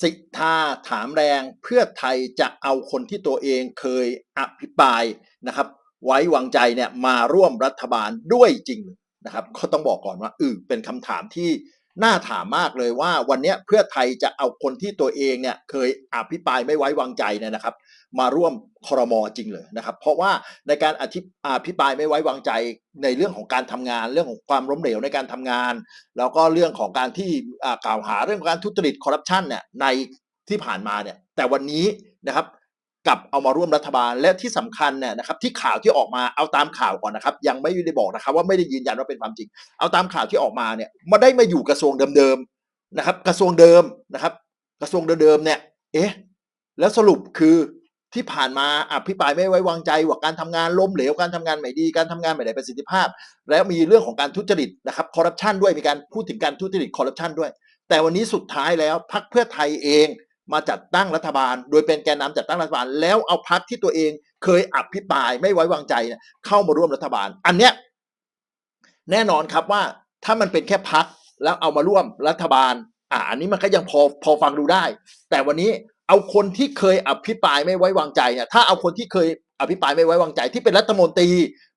สิทธาถามแรงเพื่อไทยจะเอาคนที่ตัวเองเคยอภิปรายนะครับ ไว้วางใจเนี่ยมาร่วมรัฐบาลด้วยจริงนะครับ ก็ต้องบอกก่อนว่าอือเป็นคำถามที่น่าถามมากเลยว่าวันนี้เพื่อไทยจะเอาคนที่ตัวเองเนี่ยเคยอภิปรายไม่ไว้วางใจเนี่ยนะครับ มาร่วมครมจริงเลยนะครับ เพราะว่าในการอธิอภิปรายไม่ไว้วางใจในเรื่องของการทำงาน เรื่องของความล้มเหลวในการทำงาน แล้วก็เรื่องของการที่กล่าวหาเรื่องของการทุจริตคอร์รัปชันเนี่ยในที่ผ่านมาเนี่ยแต่วันนี้นะครับกับเอามาร่วมรัฐบาลและที่สำคัญเนี่ยนะครับที่ข่าวที่ออกมาเอาตามข่าวก่อนนะครับ ยังไม่ได้บอกนะครับ ว่าไม่ได้ยืนยันว่าเป็นความจริง เอาตามข่าวที่ออกมาเนี่ยมาได้มาอยู่กระทรวงเดิมๆนะครับ กระทรวงเดิมนะครับ กระทรวงเดิมๆเนี่ยเอ๊ะแล้วสรุปคือ ที่ผ่านมาอภิปรายไม่ไว้วางใจว่าการทำงานล้มเหลวการทำงานไม่ดีการทำงานไม่ได้ประสิทธิภาพ แล้วมีเรื่องของการทุจริตนะครับคอร์รัปชันด้วยมีการพูดถึงการทุจริตคอร์รัปชันด้วย แต่วันนี้สุดท้ายแล้วพรรคเพื่อไทยเองมาจัดตั้งรัฐบาล โดยเป็นแกนนำจัดตั้งรัฐบาล แล้วเอาพรรคที่ตัวเองเคยอภิปรายไม่ไว้วางใจเข้ามาร่วมรัฐบาล อันเนี้ยแน่นอนครับว่าถ้ามันเป็นแค่พรรคแล้วเอามาร่วมรัฐบาลอ่าอันนี้มันก็ยังพอพอฟังดูได้ แต่วันนี้ เอาคนที่เคยอภิปรายไม่ไว้วางใจเนี่ยถ้าเอาคนที่เคยอภิปรายไม่ไว้วางใจ ที่เป็นรัฐมนตรี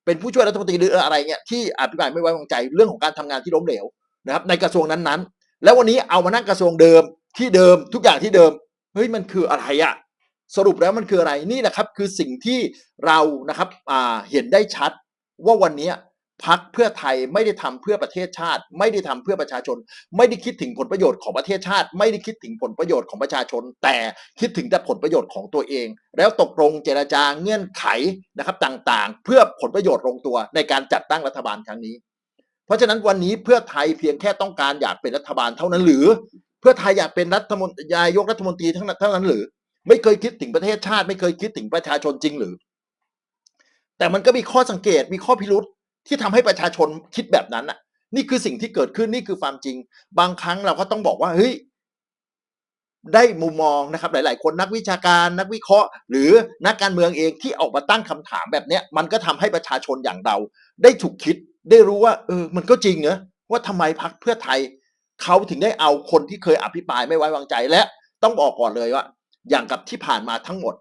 เป็นผู้ช่วยรัฐมนตรีหรืออะไรเนี่ยที่อภิปรายไม่ไว้วางใจเรื่องของการทำงานที่ล้มเหลวนะครับ ในกระทรวงนั้นๆ แล้ววันนี้เอามานั่งกระทรวงเดิมที่เดิมทุกอย่างที่เดิมเฮ้ยมันคืออะไรอะสรุปแล้วมันคืออะไรนี่นะครับ คือสิ่งที่เรานะครับเห็นได้ชัดว่าวันนี้ พักเพื่อไทยไม่ได้ทำเพื่อประเทศชาติ ไม่ได้ทำเพื่อประชาชน ไม่ได้คิดถึงผลประโยชน์ของประเทศชาติ ไม่ได้คิดถึงผลประโยชน์ของประชาชน แต่คิดถึงแต่ผลประโยชน์ของตัวเอง แล้วตกลงเจรจาเงื่อนไขนะครับต่างๆ เพื่อผลประโยชน์ลงตัวในการจัดตั้งรัฐบาลครั้งนี้ เพราะฉะนั้นวันนี้เพื่อไทยเพียงแค่ต้องการอยากเป็นรัฐบาลเท่านั้นหรือ เพื่อไทยอยากเป็นรัฐมนตรีนายกรัฐมนตรีเท่านั้นหรือ ไม่เคยคิดถึงประเทศชาติ ไม่เคยคิดถึงประชาชนจริงหรือ แต่มันก็มีข้อสังเกตมีข้อพิรุษ ที่ทำให้ประชาชนคิดแบบนั้นน่ะ นี่คือสิ่งที่เกิดขึ้นนี่คือความจริง บางครั้งเราก็ต้องบอกว่าเฮ้ยได้มุมมองนะครับ หลาย ๆ คนนักวิชาการนักวิเคราะห์ หรือนักการเมืองเองที่ออกมาตั้งคำถามแบบเนี้ย มันก็ทำให้ประชาชนอย่างเรา ได้ถูกคิดได้รู้ว่า เออ มันก็จริงเนอะว่าทำไมพักเพื่อไทยเขาถึงได้เอาคนที่เคยอภิปรายไม่ไว้วางใจและต้องบอกก่อนเลยว่า อย่างกับที่ผ่านมาทั้งหมด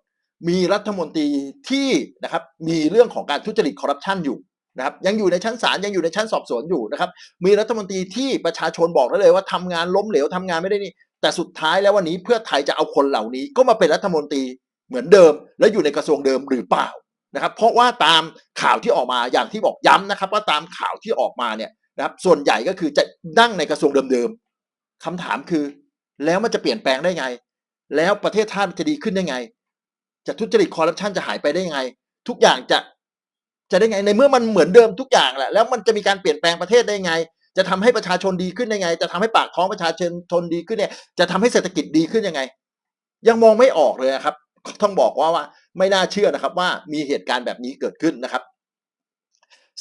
มีรัฐมนตรีที่นะครับ มีเรื่องของการทุจริตคอร์รัปชันอยู่ นะครับยังอยู่ในชั้นศาลยังอยู่ในชั้นสอบสวนอยู่นะครับ มีรัฐมนตรีที่ประชาชนบอกได้เลยว่าทำงานล้มเหลวทำงานไม่ได้นี่ แต่สุดท้ายแล้ววันนี้เพื่อไทยจะเอาคนเหล่านี้ ก็มาเป็นรัฐมนตรีเหมือนเดิม และอยู่ในกระทรวงเดิมหรือเปล่านะครับ เพราะว่าตามข่าวที่ออกมาอย่างที่บอกย้ำนะครับ ว่าตามข่าวที่ออกมาเนี่ยนะครับ ส่วนใหญ่ก็คือจะนั่งในกระทรวงเดิมๆคำถามคือ แล้วมันจะเปลี่ยนแปลงได้ไง แล้วประเทศชาติจะดีขึ้นได้ไง จะทุจริตคอร์รัปชันจะหายไปได้ยังไง ทุกอย่างจะ จะได้ไงในเมื่อมันเหมือนเดิมทุกอย่างแหละแล้วมันจะมีการเปลี่ยนแปลงประเทศได้ไง จะทำให้ประชาชนดีขึ้นได้ไง จะทำให้ปากท้องประชาชนทนดีขึ้นเนี่ย จะทำให้เศรษฐกิจดีขึ้นยังไง ยังมองไม่ออกเลยครับ ต้องบอกว่าว่าไม่น่าเชื่อนะครับว่ามีเหตุการณ์แบบนี้เกิดขึ้นนะครับ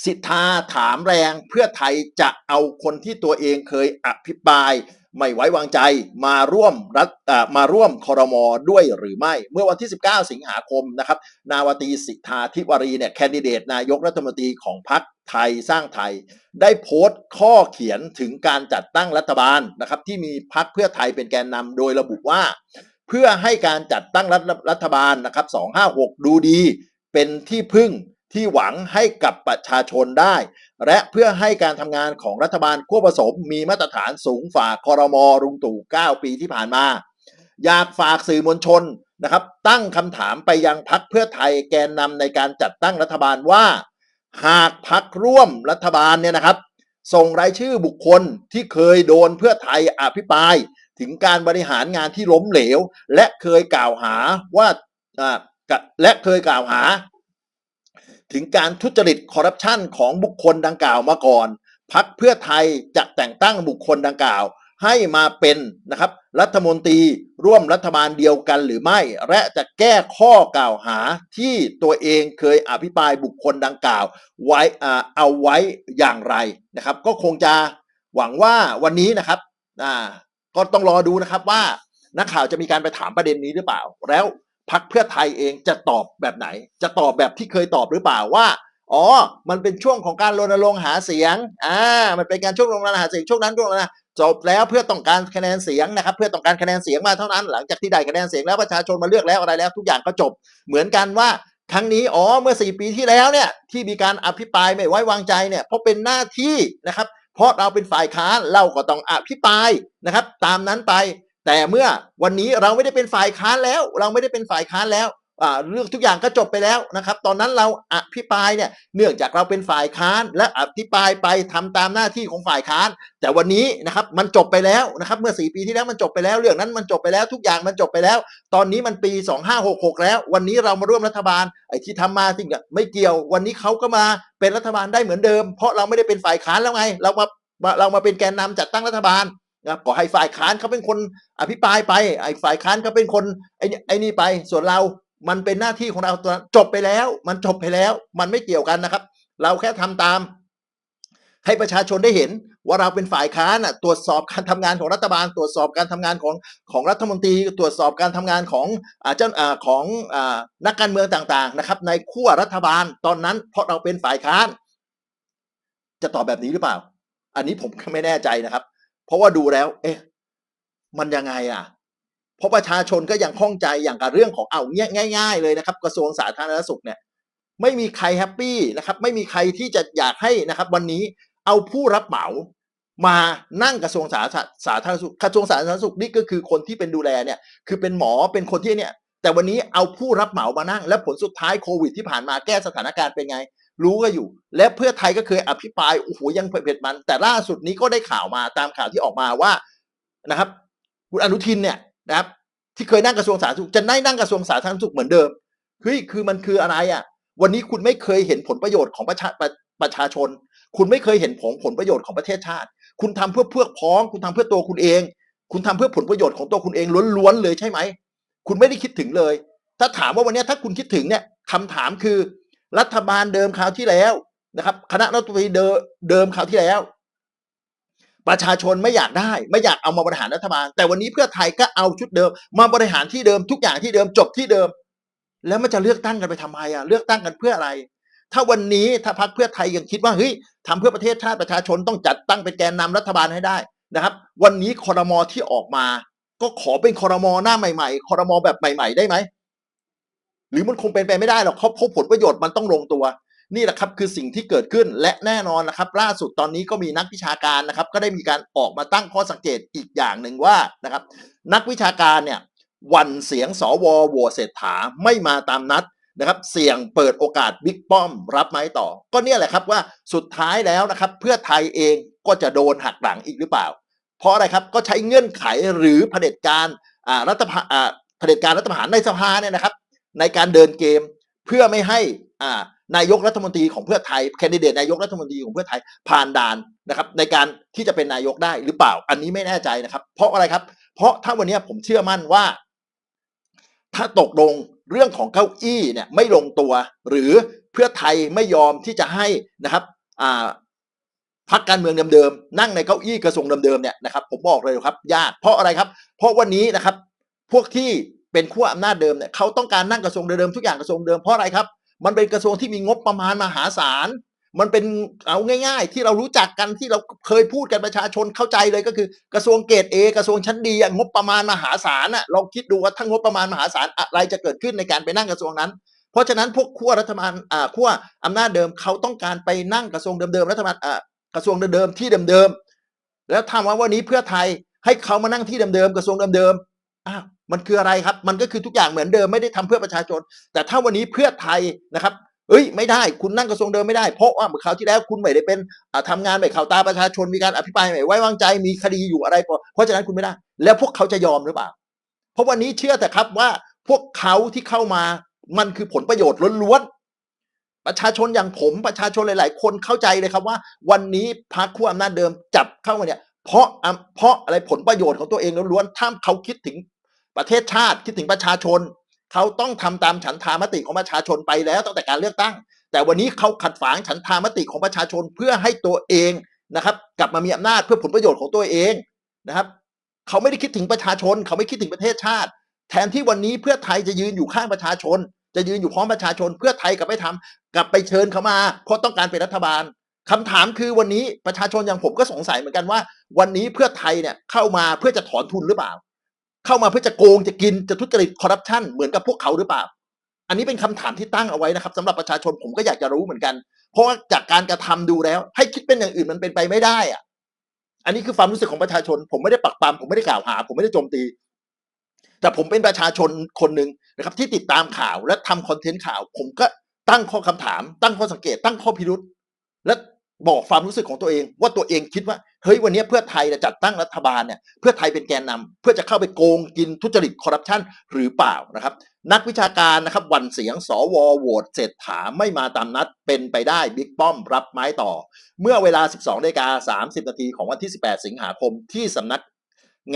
สิทธาถามแรงเพื่อไทยจะเอาคนที่ตัวเองเคยอภิปราย ไม่ไว้วางใจมาร่วมรัฐมาร่วมคอรมอด้วยหรือไม่ เมื่อวันที่ 19 สิงหาคมนะครับนาวตีสิทธาธิวารีเนี่ยแคนดิเดตนายกรัฐมนตรีของพรรคไทยสร้างไทย ได้โพสต์ข้อเขียนถึงการจัดตั้งรัฐบาลนะครับที่มีพรรคเพื่อไทยเป็นแกนนำโดยระบุว่า เพื่อให้การจัดตั้งรัฐบาลนะครับ 256 ดูดีเป็นที่พึ่ง ที่หวังให้กับประชาชนได้ และเพื่อให้การทำงานของรัฐบาลควบผสมมีมาตรฐานสูงฝ่าคอรมอรุงตู่ 9 ปีที่ผ่านมา อยากฝากสื่อมวลชนนะครับ ตั้งคำถามไปยังพักเพื่อไทยแกนนำในการจัดตั้งรัฐบาลว่า หากพักร่วมรัฐบาลเนี่ยนะครับ ส่งรายชื่อบุคคลที่เคยโดนเพื่อไทยอภิปราย ถึงการบริหารงานที่ล้มเหลว และเคยกล่าวหาว่าและเคยกล่าวหา ถึงการทุจริตคอร์รัปชันของบุคคลดังกล่าวมาก่อน พักเพื่อไทยจะแต่งตั้งบุคคลดังกล่าว ให้มาเป็นนะครับรัฐมนตรีร่วมรัฐบาลเดียวกันหรือไม่ และจะแก้ข้อกล่าวหาที่ตัวเองเคยอภิปรายบุคคลดังกล่าว ไว้เอาไว้อย่างไรนะครับ ก็คงจะหวังว่าวันนี้นะครับก็ต้องรอดูนะครับว่านักข่าวจะมีการไปถามประเด็นนี้หรือเปล่า แล้ว พักเพื่อไทยเองจะตอบแบบไหน จะตอบแบบที่เคยตอบหรือเปล่าว่า อ๋อ มันเป็นช่วงของการรณรงค์หาเสียง อ่า มันเป็นการช่วงรณรงค์หาเสียงช่วงนั้นช่วงนั้นจบแล้วเพื่อต้องการคะแนนเสียงนะครับ เพื่อต้องการคะแนนเสียงมาเท่านั้น หลังจากที่ได้คะแนนเสียงแล้วประชาชนมาเลือกแล้วอะไรแล้ว ทุกอย่างก็จบ เหมือนกันว่าครั้งนี้อ๋อเมื่อสี่ปีที่แล้วเนี่ยที่มีการอภิปรายไม่ไว้วางใจเนี่ยเพราะเป็นหน้าที่นะครับ เพราะเราเป็นฝ่ายค้านเราก็ต้องอภิปรายนะครับ ตามนั้นไป แต่เมื่อวันนี้เราไม่ได้เป็นฝ่ายค้านแล้ว เราไม่ได้เป็นฝ่ายค้านแล้วเรื่องทุกอย่างก็จบไปแล้วนะครับ ตอนนั้นเราอภิปรายเนี่ยเนื่องจากเราเป็นฝ่ายค้านและอภิปรายไปทำตามหน้าที่ของฝ่ายค้าน แต่วันนี้นะครับมันจบไปแล้วนะครับเมื่อสี่ปีที่แล้วมันจบไปแล้ว เรื่องนั้นมันจบไปแล้วทุกอย่างมันจบไปแล้ว ตอนนี้มันปี 2566 แล้ว วันนี้เรามาร่วมรัฐบาลไอ้ที่ทำมาสิ่งไม่เกี่ยว วันนี้เขาก็มาเป็นรัฐบาลได้เหมือนเดิม เพราะเราไม่ได้เป็นฝ่ายค้านแล้วไง เรามาเรามาเป็นแกนนำจัดตั้งรัฐบาล นะครับก็ให้ฝ่ายค้านเขาเป็นคนอภิปรายไปไอ้ฝ่ายค้านเขาเป็นคนไอ้นี่ไอ้นี่ไป ส่วนเรา มันเป็นหน้าที่ของเราตัวจบไปแล้ว มันจบไปแล้ว มันไม่เกี่ยวกันนะครับ เราแค่ทำตาม ให้ประชาชนได้เห็นว่าเราเป็นฝ่ายค้านน่ะตรวจสอบการทำงานของรัฐบาล ตรวจสอบการทำงานของของรัฐมนตรี ตรวจสอบการทำงานของอาเจ้าของอนักการเมืองต่างๆนะครับ ในขั้วรัฐบาลตอนนั้นเพราะเราเป็นฝ่ายค้าน จะตอบแบบนี้หรือเปล่า อันนี้ผมไม่แน่ใจนะครับ เพราะว่าดูแล้ว เอ๊ะ มันยังไงอะ เพราะประชาชนก็ยังข้องใจอย่างกับเรื่องของเอาเงี้ยง่าย ๆ เลยนะครับ กระทรวงสาธารณสุขเนี่ย ไม่มีใครแฮปปี้นะครับ ไม่มีใครที่จะอยากให้นะครับ วันนี้เอาผู้รับเหมามานั่งกระทรวงสาสาธารณสุขกระทรวงสาธารณสุขนี่ก็คือคนที่เป็นดูแลเนี่ย คือเป็นหมอเป็นคนที่เนี่ย แต่วันนี้เอาผู้รับเหมามานั่ง และผลสุดท้ายโควิดที่ผ่านมาแก้สถานการณ์เป็นไง รู้ก็อยู่ และเพื่อไทยก็เคยอภิปรายโอ้โหยังเผ็ดมัน แต่ล่าสุดนี้ก็ได้ข่าวมาตามข่าวที่ออกมาว่านะครับ คุณอนุทินเนี่ยนะครับ ที่เคยนั่งกระทรวงสาธารณสุขจะได้นั่งกระทรวงสาธารณสุขเหมือนเดิมเฮ้ยคือมันคืออะไรอะ วันนี้คุณไม่เคยเห็นผลประโยชน์ของประชาประประชาชน คุณไม่เคยเห็นผลผลประโยชน์ของประเทศชาติ คุณทำเพื่อเพื่อพ้อง คุณทำเพื่อตัวคุณเอง คุณทำเพื่อผลประโยชน์ของตัวคุณเองล้วนๆเลยใช่ไหม คุณไม่ได้คิดถึงเลย ถ้าถามว่าวันนี้ถ้าคุณคิดถึงเนี่ยคำถามคือ รัฐบาลเดิมคราวที่แล้วนะครับคณะรัฐมนตรีเดิมคราวที่แล้ว ประชาชนไม่อยากได้ ไม่อยากเอามาบริหารรัฐบาล แต่วันนี้เพื่อไทยก็เอาชุดเดิม มาบริหารที่เดิมทุกอย่างที่เดิมจบที่เดิม แล้วมันจะเลือกตั้งกันไปทำไมอะเลือกตั้งกันเพื่ออะไร ถ้าวันนี้ถ้าพรรคเพื่อไทยยังคิดว่าเฮ้ยทำเพื่อประเทศชาติประชาชนต้องจัดตั้งเป็นแกนนำรัฐบาลให้ได้นะครับ วันนี้คอรมอที่ออกมา ก็ขอเป็นคอรมอหน้าใหม่ ๆคอรมอแบบใหม่ ๆ ได้ไหม หรือมันคงเป็นไปไม่ได้หรอกเขาพราะผลประโยชน์มันต้องลงตัว นี่แหละครับคือสิ่งที่เกิดขึ้นและแน่นอนนะครับ ล่าสุดตอนนี้ก็มีนักวิชาการนะครับ ก็ได้มีการออกมาตั้งข้อสังเกตอีกอย่างหนึ่งว่านะครับ นักวิชาการเนี่ยวันเสียงสวโหวตเศรษฐาไม่มาตามนัดนะครับเสี่ยงเปิดโอกาสบิ๊กป้อมรับไม้ต่อ ก็เนี่ยแหละครับว่าสุดท้ายแล้วนะครับ เพื่อไทยเองก็จะโดนหักหลังอีกหรือเปล่า เพราะอะไรครับก็ใช้เงื่อนไขหรือเผด็จการรัฐประอ่าเผด็จการรัฐประหารในสภาเนี่ยนะครับ ในการเดินเกมเพื่อไม่ให้อ่านายกรัฐมนตรีของเพื่อไทยแคนดิเดตนายกรัฐมนตรีของเพื่อไทยผ่านด่านนะครับ ในการที่จะเป็นนายกได้หรือเปล่า อันนี้ไม่แน่ใจนะครับ เพราะอะไรครับ เพราะถ้าวันนี้ผมเชื่อมั่นว่า ถ้าตกลงเรื่องของเก้าอี้เนี่ยไม่ลงตัว หรือเพื่อไทยไม่ยอมที่จะให้นะครับอ่าพักการเมืองเดิมๆนั่งในเก้าอี้กระทรวงเดิมๆเนี่ยนะครับ ผมบอกเลยครับ ยากเพราะอะไรครับ เพราะวันนี้นะครับ พวกที่ เป็นขั้วอำนาจเดิมเนี่ยเขาต้องการนั่งกระทรวงเดิมๆทุกอย่างกระทรวงเดิมเพราะอะไรครับ มันเป็นกระทรวงที่มีงบประมาณมหาศาลมันเป็นเอาง่าย ๆ ที่เรารู้จักกันที่เราเคยพูดกันประชาชนเข้าใจเลยก็คือกระทรวงเกรดเอกระทรวงชั้นดีงบประมาณมหาศาลอะลองคิดดูว่าถ้างบประมาณมหาศาลอะไรจะเกิดขึ้นในการไปนั่งกระทรวงนั้น เพราะฉะนั้นพวกขั้วรัฐบาลอ่าขั้วอำนาจเดิมเขาต้องการไปนั่งกระทรวงเดิมๆรัฐบาลอ่ากระทรวงเดิมๆที่เดิมๆแล้วถามว่าวันนี้เพื่อไทยให้เขามานั่งที่เดิมๆกระทรวงเดิมๆอ้าว มันคืออะไรครับ มันก็คือทุกอย่างเหมือนเดิมไม่ได้ทำเพื่อประชาชน แต่ถ้าวันนี้เพื่อไทยนะครับเอ้ยไม่ได้คุณนั่งกระทรวงเดิมไม่ได้เพราะว่าเมื่อคราวที่แล้วคุณไม่ได้เป็นทำางานไม่เข้าตาประชาชนมีการอภิปรายไม่ไว้วางใจมีคดีอยู่อะไรเพราะฉะนั้นคุณไม่ได้ แล้วพวกเขาจะยอมหรือเปล่า เพราะวันนี้เชื่อแต่ครับว่าพวกเขาที่เข้ามามันคือผลประโยชน์ล้วนๆประชาชนอย่างผมประชาชนหลาย ๆ คนเข้าใจเลยครับว่า วันนี้พรรคขั้วอำนาจเดิมจับเข้ามาเนี่ยเพราะอะเพราะอะไรผลประโยชน์ของตัวเองล้วนๆถ้าเขาคิดถึง ประเทศชาติคิดถึงประชาชน เขาต้องทำตามฉันทามติของประชาชนไปแล้วตั้งแต่การเลือกตั้ง แต่วันนี้เขาขัดฝางฉันทามติของประชาชนเพื่อให้ตัวเองนะครับกลับมามีอำนาจเพื่อผลประโยชน์ของตัวเองนะครับ เขาไม่ได้คิดถึงประชาชน เขาไม่คิดถึงประเทศชาติ แทนที่วันนี้เพื่อไทยจะยืนอยู่ข้างประชาชน จะยืนอยู่พร้อมประชาชน เพื่อไทยกลับไปทำกลับไปเชิญเขามา เพราะต้องการเป็นรัฐบาลคำถามคือวันนี้ประชาชนอย่างผมก็สงสัยเหมือนกันว่า วันนี้เพื่อไทยเนี่ยเข้ามาเพื่อจะถอนทุนหรือเปล่า เข้ามาเพื่อจะโกงจะกินจะทุจริตคอร์รัปชันเหมือนกับพวกเขาหรือเปล่า อันนี้เป็นคำถามที่ตั้งเอาไว้นะครับสำหรับประชาชนผมก็อยากจะรู้เหมือนกัน เพราะว่าจากการกระทำดูแล้ว ให้คิดเป็นอย่างอื่นมันเป็นไปไม่ได้อะอันนี้คือความรู้สึกของประชาชน ผมไม่ได้ปักปามผมไม่ได้กล่าวหา ผมไม่ได้โจมตี แต่ผมเป็นประชาชนคนหนึ่งนะครับ ที่ติดตามข่าวและทำคอนเทนต์ข่าว ผมก็ตั้งข้อคำถาม ตั้งข้อสังเกต ตั้งข้อพิรุษและบอกความรู้สึกของตัวเอง ว่าตัวเองคิดว่า เฮ้ยวันนี้เพื่อไทยจะจัดตั้งรัฐบาลเนี่ยเพื่อไทยเป็นแกนนำเพื่อจะเข้าไปโกงกินทุจริตคอร์รัปชันหรือเปล่านะครับ นักวิชาการนะครับวันเสียงสวโหวตเศรษฐาไม่มาตามนัดเป็นไปได้บิ๊กป้อมรับไม้ต่อ เมื่อเวลา 12นาฬิกา30 นาทีของวันที่ 18 สิงหาคมที่สำนัก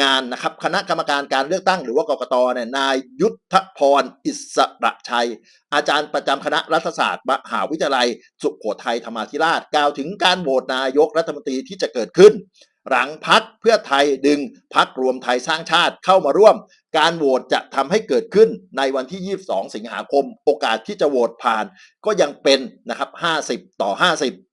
งานนะครับคณะกรรมการการเลือกตั้งหรือว่ากกตเนี่ยนายยุทธพรอิสระชัย อาจารย์ประจำคณะรัฐศาสตร์มหาวิทยาลัย สุโขทัยธรรมาธิราชกล่าวถึงการโหวตนายกรัฐมนตรีที่จะเกิดขึ้น หลังพักเพื่อไทยดึงพักรวมไทยสร้างชาติเข้ามาร่วม การโหวตจะทำให้เกิดขึ้นในวันที่ 22 สิงหาคม โอกาสที่จะโหวตผ่านก็ยังเป็นนะครับ 50 ต่อ 50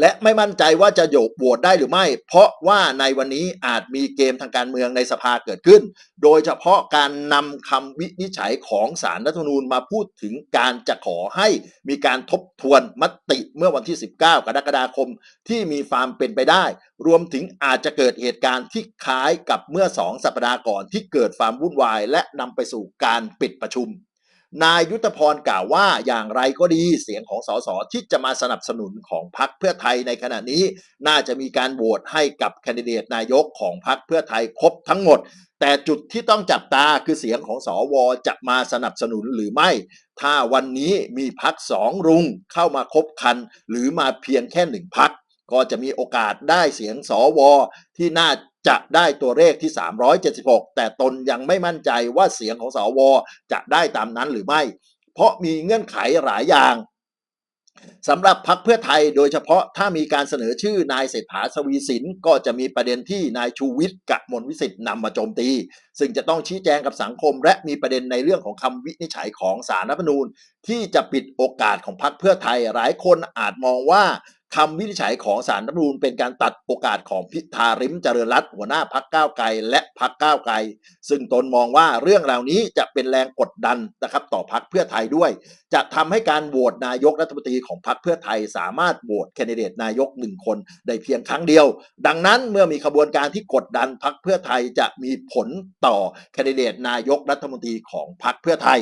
และไม่มั่นใจว่าจะโยกโหวตได้หรือไม่ เพราะว่าในวันนี้อาจมีเกมทางการเมืองในสภาเกิดขึ้น โดยเฉพาะการนำคำวินิจฉัยของสารรัฐธรรมนูญมาพูดถึงการจะขอให้มีการทบทวนมติเมื่อวันที่ 19 กรกฎาคม ที่มีความเป็นไปได้ รวมถึงอาจจะเกิดเหตุการณ์ที่คล้ายกับเมื่อ 2 สัปดาห์ก่อนที่เกิดความวุ่นวาย และนำไปสู่การปิดประชุม นายยุทธพรกล่าวว่าอย่างไรก็ดีเสียงของสสที่จะมาสนับสนุนของพรรคเพื่อไทยในขณะนี้ น่าจะมีการโหวตให้กับแคนดิเดตนายกของพรรคเพื่อไทยครบทั้งหมด แต่จุดที่ต้องจับตาคือเสียงของสวจะมาสนับสนุนหรือไม่ ถ้าวันนี้มีพักสองรุงเข้ามาครบคัน หรือมาเพียงแค่หนึ่งพักก็จะมีโอกาสได้เสียงสวที่น่า จะได้ตัวเลขที่ 376 แต่ตนยังไม่มั่นใจว่าเสียงของสวจะได้ตามนั้นหรือไม่ เพราะมีเงื่อนไขหลายอย่างสำหรับพักเพื่อไทยโดยเฉพาะถ้ามีการเสนอชื่อนายเศรษฐาทวีสินก็จะมีประเด็นที่นายชูวิทย์กะมลวิสิทธิ์นำมาโจมตี ซึ่งจะต้องชี้แจงกับสังคม และมีประเด็นในเรื่องของคำวินิจฉัยของสารรัฐธรรมนูญ ที่จะปิดโอกาสของพรรคเพื่อไทยหลายคนอาจมองว่า คำวินิจฉัยของสารรัฐรรมนูญเป็นการตัดโอกาสของพิธาริมเจริญรัตน์หัวหน้าพักก้าวไกล และพักก้าวไกล ซึ่งตนมองว่าเรื่องเหล่านี้จะเป็นแรงกดดันนะครับต่อพักเพื่อไทยด้วย จะทำให้การโหวตนายกรัฐมนตรีของพรรคเพื่อไทยสามารถโหวตแคนดิเดตนายกหนึ่งคนได้เพียงครั้งเดียว ดังนั้นเมื่อมีขบวนการที่กดดันพรรคเพื่อไทยจะมีผลต่อแคนดิเดตนายกรัฐมนตรีของพรรคเพื่อไทย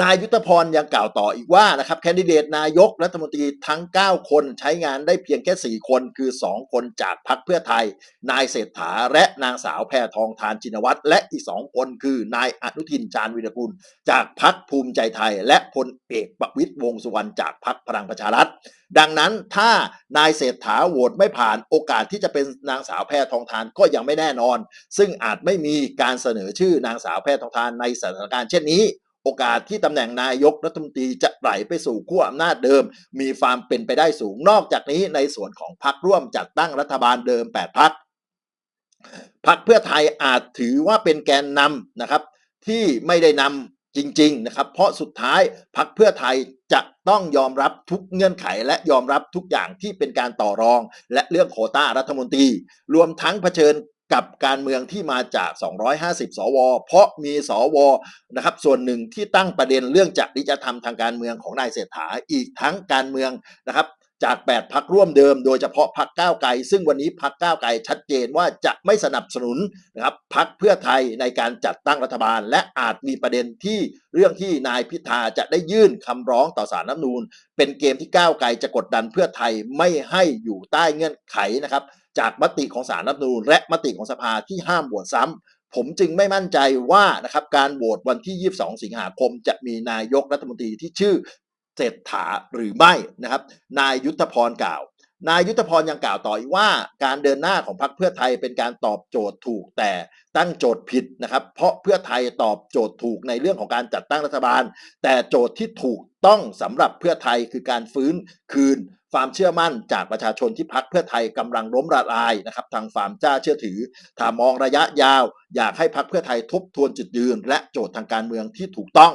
นายยุทธพรยังกล่าวต่ออีกว่านะครับแคนดิเดตนายกรัฐมนตรีทั้ง 9 คนใช้งานได้เพียงแค่ 4 คนคือ 2 คนจากพรรคเพื่อไทย นายเศรษฐาและนางสาวแพทองทานจินวัตรและอีก 2 คนคือนายอนุทินชาญวิรกุล จากพรรคภูมิใจไทย และพลเอกประวิตรวงสุวรรณจากพรรคพลังประชารัฐดังนั้นถ้านายเศรษฐาโหวตไม่ผ่านโอกาสที่จะเป็นนางสาวแพทองทานก็ยังไม่แน่นอน ซึ่งอาจไม่มีการเสนอชื่อนางสาวแพทองทานในสถานการณ์เช่นนี้ โอกาสที่ตำแหน่งนายกรัฐมนตรีจะไหลไปสู่ขั้วอำนาจเดิม มีความเป็นไปได้สูงนอกจากนี้ในส่วนของพรรคร่วมจัดตั้งรัฐบาลเดิม 8พรรคพรรคเพื่อไทยอาจถือว่าเป็นแกนนำนะครับ ที่ไม่ได้นำจริง ๆ นะครับ เพราะสุดท้ายพรรคเพื่อไทยจะต้องยอมรับทุกเงื่อนไขและยอมรับทุกอย่างที่เป็นการต่อรอง และเรื่องโคต้ารัฐมนตรี รวมทั้งเผชิญ กับการเมืองที่มาจาก 250 สว เพราะมีสวนะครับส่วนหนึ่งที่ตั้งประเด็นเรื่องจริยธรรมทางการเมืองของนายเศรษฐาอีกทั้งการเมืองนะครับจาก 8 พักร่วมเดิม โดยเฉพาะพักก้าวไกล ซึ่งวันนี้พักก้าวไกลชัดเจนว่าจะไม่สนับสนุนนะครับพักเพื่อไทยในการจัดตั้งรัฐบาล และอาจมีประเด็นที่เรื่องที่นายพิธาจะได้ยื่นคำร้องต่อสารรัฐนูญเป็นเกมที่ก้าวไกลจะกดดันเพื่อไทยไม่ให้อยู่ใต้เงื่อนไขนะครับ จากมติของสารรัฐมนูญและมติของสภาที่ห้ามโหวตซ้ำผมจึงไม่มั่นใจว่านะครับการโหวตวันที่ 22 สิงหาคม จะมีนายกรัฐมนตรีที่ชื่อเศรษฐาหรือไม่นะครับ นายยุทธพรกล่าว นายยุทธพรยังกล่าวต่ออีกว่า การเดินหน้าของพรรคเพื่อไทยเป็นการตอบโจทย์ถูกแต่ตั้งโจทย์ผิดนะครับ เพราะเพื่อไทยตอบโจทย์ถูกในเรื่องของการจัดตั้งรัฐบาล แต่โจทย์ที่ถูกต้องสำหรับเพื่อไทยคือการฟื้นคืน ความเชื่อมั่นจากประชาชนที่พักเพื่อไทยกำลังล้มละลายนะครับทางความจ้าเชื่อถือถ้ามองระยะยาว อยากให้พักเพื่อไทยทบทวนจุดยืน และโจทย์ทางการเมืองที่ถูกต้อง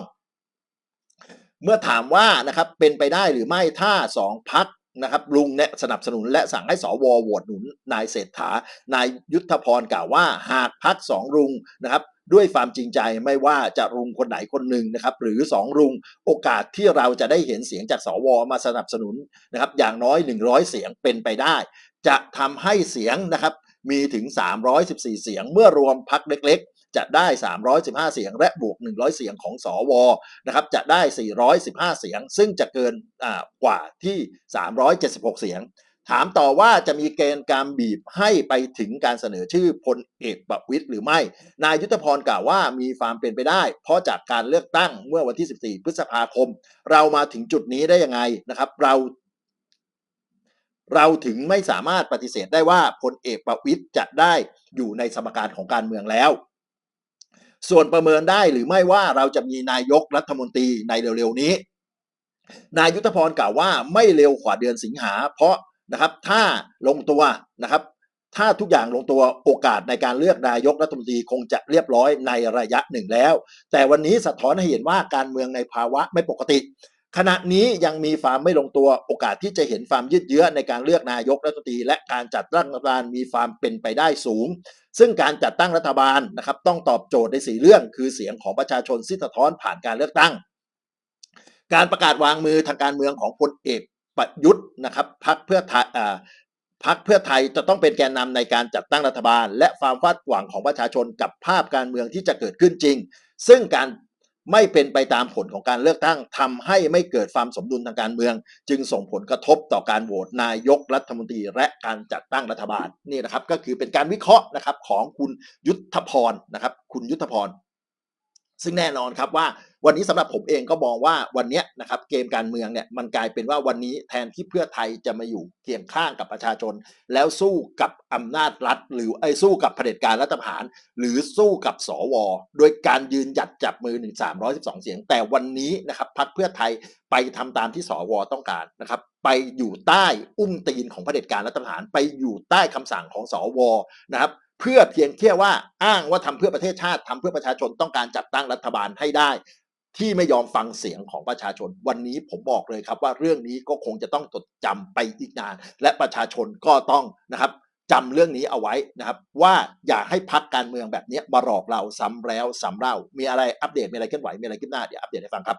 เมื่อถามว่านะครับเป็นไปได้หรือไม่ถ้าสองพักนะครับลุงแนะสนับสนุนและสั่งให้สวโหวตหนุนนายเศรษฐานายยุทธพรกล่าวว่า หากพักสองลุงนะครับ ด้วยความจริงใจไม่ว่าจะลุงคนไหนคนหนึ่งนะครับหรือสองลุงโอกาสที่เราจะได้เห็นเสียงจากสวมาสนับสนุนนะครับอย่างน้อย 100 เสียงเป็นไปได้ จะทำให้เสียงนะครับมีถึง 314 เสียงเมื่อรวมพักเล็กๆจะได้ 315 เสียง และบวก 100 เสียงของสวนะครับ จะได้ 415 เสียง ซึ่งจะเกินอ่ากว่าที่ 376 เสียง ถามต่อว่าจะมีเกณฑ์การบีบให้ไปถึงการเสนอชื่อพลเอกประวิตยหรือไม่ นายยุทธพรกล่าวว่ามีความเป็นไปได้ เพราะจากการเลือกตั้งเมื่อวันที่ 14 พฤษภาคม เรามาถึงจุดนี้ได้ยังไงนะครับ เรา เราถึงไม่สามารถปฏิเสธได้ว่าพลเอกประวิตยจะได้อยู่ในสมการของการเมืองแล้ว ส่วนประเมินได้หรือไม่ว่าเราจะมีนายกรัฐมนตรีในเร็วๆนี้นายยุทธพรกล่าวว่าไม่เร็วกว่าเดือนสิงหา เพราะ นะครับ ถ้าลงตัวนะครับ ถ้าทุกอย่างลงตัวโอกาสในการเลือกนายกรัฐมนตรีคงจะเรียบร้อยในระยะหนึ่งแล้ว แต่วันนี้สะท้อนให้เห็นว่าการเมืองในภาวะไม่ปกติ ขณะนี้ยังมีความไม่ลงตัวโอกาสที่จะเห็นความยืดเยื้อในการเลือกนายกรัฐมนตรีและการจัดตั้งรัฐบาลมีความเป็นไปได้สูงซึ่งการจัดตั้งรัฐบาลนะครับต้องตอบโจทย์ในสีเรื่อง คือเสียงของประชาชนที่สะท้อนผ่านการเลือกตั้ง การประกาศวางมือทางการเมืองของพลเอก ประยุทธ์นะครับพักเพื่อไทยพักเพื่อไทยจะต้องเป็นแกนนำในการจัดตั้งรัฐบาล และความคาดหวังของประชาชนกับภาพการเมืองที่จะเกิดขึ้นจริง ซึ่งการไม่เป็นไปตามผลของการเลือกตั้งทำให้ไม่เกิดความสมดุลทางการเมือง จึงส่งผลกระทบต่อการโหวตนายกรัฐมนตรีและการจัดตั้งรัฐบาลนี่นะครับ ก็คือเป็นการวิเคราะห์นะครับของคุณยุทธพรนะครับ คุณยุทธพร ซึ่งแน่นอนครับว่าวันนี้สำหรับผมเองก็มองว่าวันนี้นะครับเกมการเมืองเนี่ยมันกลายเป็นว่าวันนี้แทนที่เพื่อไทยจะมาอยู่เคียงข้างกับประชาชน แล้วสู้กับอำนาจรัฐ หรือไอ้สู้กับเผด็จการรัฐประหาร หรือสู้กับสวโดยการยืนหยัดจับมือ1 312 เสียง แต่วันนี้นะครับพรรคเพื่อไทยไปทำตามที่สวต้องการนะครับไปอยู่ใต้อุ้มตีนของเผด็จการรัฐประหาร ไปอยู่ใต้คำสั่งของสวนะครับ เพื่อเพียงแค่ว่าอ้างว่าทำเพื่อประเทศชาติทำเพื่อประชาชนต้องการจัดตั้งรัฐบาลให้ได้ ที่ไม่ยอมฟังเสียงของประชาชน วันนี้ผมบอกเลยครับว่าเรื่องนี้ก็คงจะต้องจดจำไปอีกนาน และประชาชนก็ต้องนะครับจำเรื่องนี้เอาไว้นะครับ ว่าอย่าให้พักการเมืองแบบนี้มาหลอกเราซ้ำแล้วซ้ำเล่ามีอะไรอัปเดตมีอะไรเคลื่อนไหวมีอะไรขึ้นหน้าเดี๋ยวอัปเดตให้ฟังครับ